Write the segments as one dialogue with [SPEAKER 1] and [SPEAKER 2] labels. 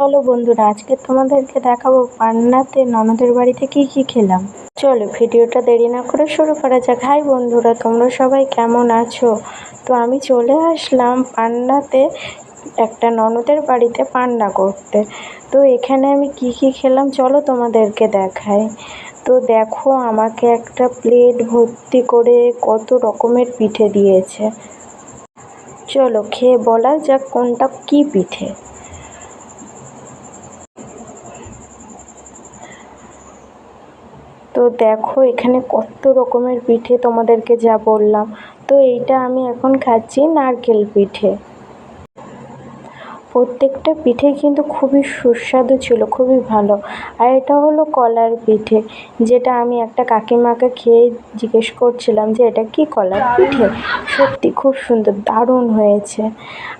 [SPEAKER 1] চলো বন্ধুরা, আজকে তোমাদেরকে দেখাবো পান্নাতে ননদের বাড়িতে কি কি খেলাম। চলো ভিডিওটা দেরি না করে শুরু করা যাক। হাই বন্ধুরা, তোমরা সবাই কেমন আছো? তো আমি চলে আসলাম পান্নাতে একটা ননদের বাড়িতে পান্না করতে। তো এখানে আমি কি কি খেলাম চলো তোমাদেরকে দেখাই। তো দেখো, আমাকে একটা প্লেট ভর্তি করে কত রকমের পিঠে দিয়েছে। চলো খেয়ে বলা যাক কোনটা কি পিঠে। তো দেখো, এখানে কত রকমের পিঠে তোমাদেরকে যা বললাম। তো এইটা আমি এখন খাচ্ছি নারকেল পিঠে। প্রত্যেকটা পিঠে কিন্তু খুবই সুস্বাদু ছিল, খুবই ভালো। আর এটা হলো কলার পিঠে, যেটা আমি একটা কাকিমাকে খেয়ে জিজ্ঞেস করছিলাম যে, এটা কি কলার পিঠে? সত্যি খুব সুন্দর, দারুণ হয়েছে।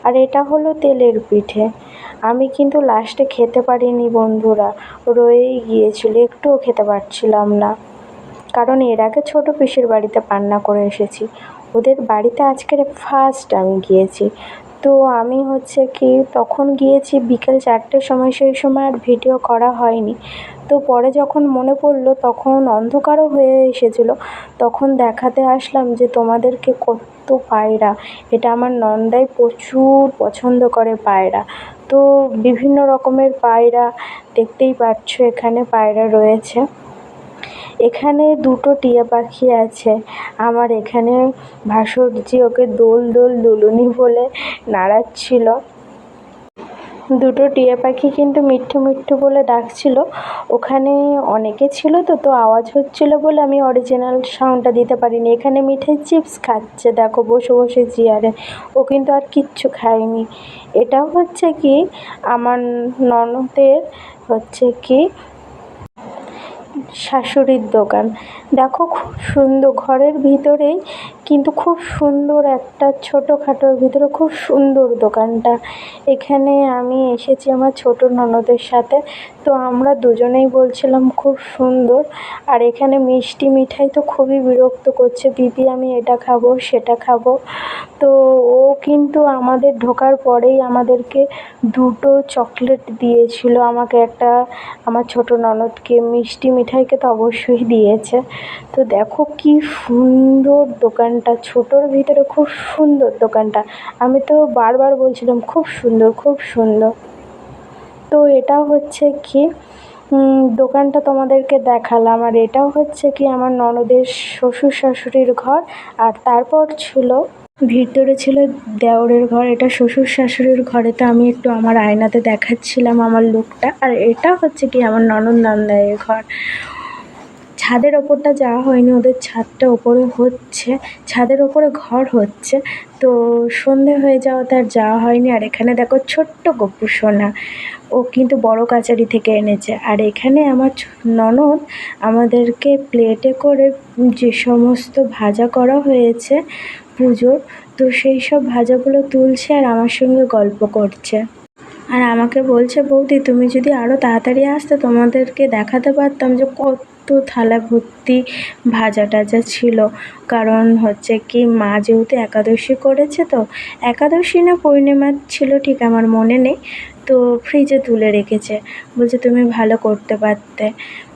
[SPEAKER 1] আর এটা হলো তেলের পিঠে। আমি কিন্তু লাস্টে খেতে পারিনি বন্ধুরা, রয়েই গিয়েছিল, একটুও খেতে পারছিলাম না। কারণ এর আগে ছোটো পিসির বাড়িতে পান্না করে এসেছি। ওদের বাড়িতে আজকের ফার্স্ট আমি গিয়েছি। তো আমি হচ্ছে কি তখন গিয়েছি বিকেল চারটের সময়, সেই সময় আর ভিডিও করা হয়নি। তো পরে যখন মনে পড়ল, তখন অন্ধকারও হয়ে এসেছিল। তখন দেখাতে আসলাম যে তোমাদেরকে কত পায়রা। এটা আমার নন্দাই প্রচুর পছন্দ করে পায়রা। তো বিভিন্ন রকমের পায়রা দেখতেই পাচ্ছ, এখানে পায়রা রয়েছে। এখানে দুটো টিয়া পাখি আছে। আমার এখানে ভাসুরজি ওকে দোল দোল দুলুনি বলে নাড়াচ্ছিল। দুটো টিয়া পাখি কিন্তু মিঠু মিঠু বলে ডাকছিল। ওখানে অনেকে ছিল তো তো আওয়াজ হচ্ছিল বলে আমি অরিজিনাল সাউন্ডটা দিতে পারিনি। এখানে মিঠে চিপস খাচ্ছে। দেখো, বসে বসে চেয়ারে। ও কিন্তু আর কিচ্ছু খায়নি। এটাও হচ্ছে কি, আমার ননদের হচ্ছে কি শাশুড়ির দোকান। দেখো খুব সুন্দর। ঘরের ভিতরেই কিন্তু খুব সুন্দর একটা ছোটোখাটোর ভিতরে খুব সুন্দর দোকানটা। এখানে আমি এসেছি আমার ছোটো ননদের সাথে। তো আমরা দুজনেই বলছিলাম খুব সুন্দর। আর এখানে মিষ্টি মিঠাই তো খুবই বিরক্ত করছে। দিদি আমি এটা খাব, সেটা খাব। তো ও কিন্তু আমাদের ঢোকার পরেই আমাদেরকে দুটো চকলেট দিয়েছিল। আমাকে একটা আমার ছোটো ননদকে মিষ্টি মিঠাইকে তো অবশ্যই দিয়েছে। তো দেখো কি সুন্দর দোকানটা, ছোটোর ভিতরে খুব সুন্দর দোকানটা। আমি তো বারবার বলছিলাম, খুব সুন্দর খুব সুন্দর। তো এটা হচ্ছে কি দোকানটা তোমাদেরকে দেখালাম। আর এটাও হচ্ছে কি, আমার ননদের শ্বশুর শাশুড়ির ঘর। আর তারপর ছিল, ভিতরে ছিল দেওরের ঘর। এটা শ্বশুর শাশুড়ির ঘরে। তো আমি একটু আমার আয়নাতে দেখাচ্ছিলাম আমার লুকটা। আর এটা হচ্ছে কি, আমার ননদ নন্দাইয়ের ঘর। ছাদের ওপরটা যাওয়া হয়নি, ওদের ছাদটা ওপরে হচ্ছে, ছাদের ওপরে ঘর হচ্ছে, তো সন্ধে হয়ে যাওয়াতে আর যাওয়া হয়নি, আর এখানে দেখো ছোট্ট গপু সোনা, ও কিন্তু বড় কাচারি থেকে এনেছে, আর এখানে আমার ননদ আমাদেরকে প্লেটে করে যে সমস্ত ভাজা করা হয়েছে পুজোর, তো সেই সব ভাজাগুলো তুলছে আর আমার সঙ্গে গল্প করছে। আর আমাকে বলছে, বৌদি, তুমি যদি আরও তাড়াতাড়ি আসতে, তোমাদেরকে দেখাতে পারতাম যে কত থালা ভর্তি ভাজা টাজা ছিল। কারণ হচ্ছে কি, মা যেহেতু একাদশী করেছে তো, একাদশী না পূর্ণিমা ছিল ঠিক আমার মনে নেই। তো ফ্রিজে তুলে রেখেছে। বলছে, তুমি ভালো করতে পারতে।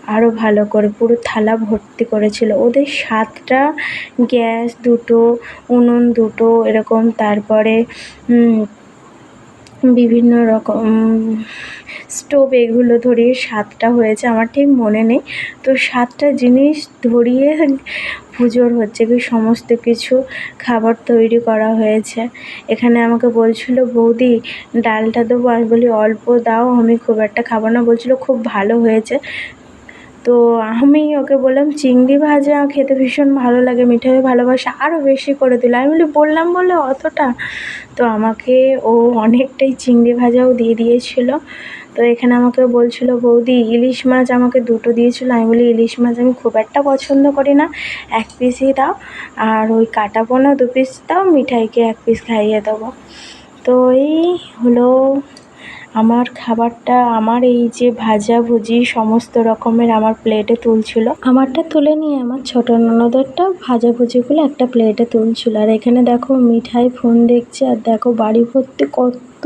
[SPEAKER 1] আরও ভালো করে। পুরো থালা ভর্তি করেছিল। ওদের সাতটা গ্যাস দুটো, উনুন দুটো, এরকম, তারপরে বিভিন্ন রকম স্টোভ এগুলো ধরিয়ে সাতটা হয়েছে আমার ঠিক মনে নেই। তো সাতটা জিনিস ধরিয়ে পুজোর হচ্ছে কি, সমস্ত কিছু খাবার তৈরি করা হয়েছে। এখানে আমাকে বলছিল, বৌদি, ডালটা দেবো। আমি বলি, অল্প দাও, আমি খুব একটা খাব না। বলছিলো, খুব ভালো হয়েছে। তো আমি ওকে বললাম, চিংড়ি ভাজা খেতে ভীষণ ভালো লাগে, মিঠাই ভালোবাসে আরও বেশি করে দিল। আমি বলি, বললাম বলে অতটা? তো আমাকে ও অনেকটাই চিংড়ি ভাজাও দিয়ে দিয়েছিল। তো এখানে আমাকে বলছিল, বৌদি, ইলিশ মাছ আমাকে দুটো দিয়েছিল। আমি বলি, ইলিশ মাছ আমি খুব একটা পছন্দ করি না। এক পিসই দাও, আর ওই কাটা পোনা দু পিস দাও, মিঠাইকে এক পিস খাইয়ে দেবো। তো এই হলো আমার খাবারটা, আমার এই যে ভাজাভুজি সমস্ত রকমের আমার প্লেটে তুলছিল। আমারটা তুলে নিয়ে আমার ছোটো ননদেরটা ভাজাভুজিগুলো একটা প্লেটে তুলছিল। আর এখানে দেখো মিঠাই ফোন দেখছে, আর দেখো বাড়ি ভর্তি কত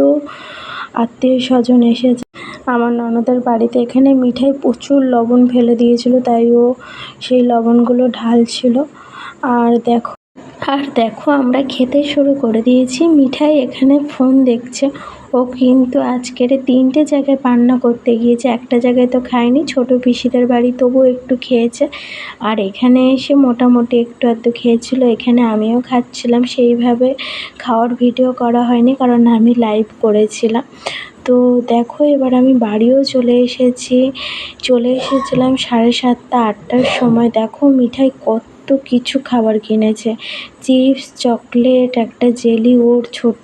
[SPEAKER 1] আত্মীয় স্বজন এসেছে। আমার ননদের বাড়িতে এখানে মিঠাই প্রচুর লবণ ফেলে দিয়েছিল, তাই ও সেই লবণগুলো ঢালছিল। আর দেখো আর দেখো আমরা খেতে শুরু করে দিয়েছি। মিঠাই এখানে ফোন দেখছে। ও কিন্তু আজকের তিনটে জায়গায় পান্না করতে গিয়েছে। একটা জায়গায় তো খায়নি, ছোটো পিসিদের বাড়ি তবুও একটু খেয়েছে। আর এখানে এসে মোটামুটি একটু আধটু খেয়েছিল, এখানে আমিও খাচ্ছিলাম। সেইভাবে খাওয়ার ভিডিও করা হয়নি, কারণ আমি লাইভ করেছিলাম। তো দেখো, এবার আমি বাড়িও চলে এসেছি। চলে এসেছিলাম সাড়ে সাতটা, আটটার সময়। দেখো, মিঠাই কত কিছু খাবার কিনেছে। চিপস, চকলেট, একটা জেলি ওর ছোট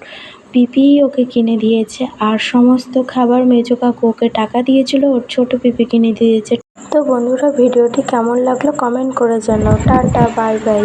[SPEAKER 1] পিপি ওকে কিনে দিয়েছে, আর সমস্ত খাবার মেজো কাকু ওকে টাকা দিয়েছিল, ওর ছোট পিপি কিনে দিয়েছে। তো বন্ধুরা, ভিডিওটি কেমন লাগল কমেন্ট করে জানাও। Tata, bye bye.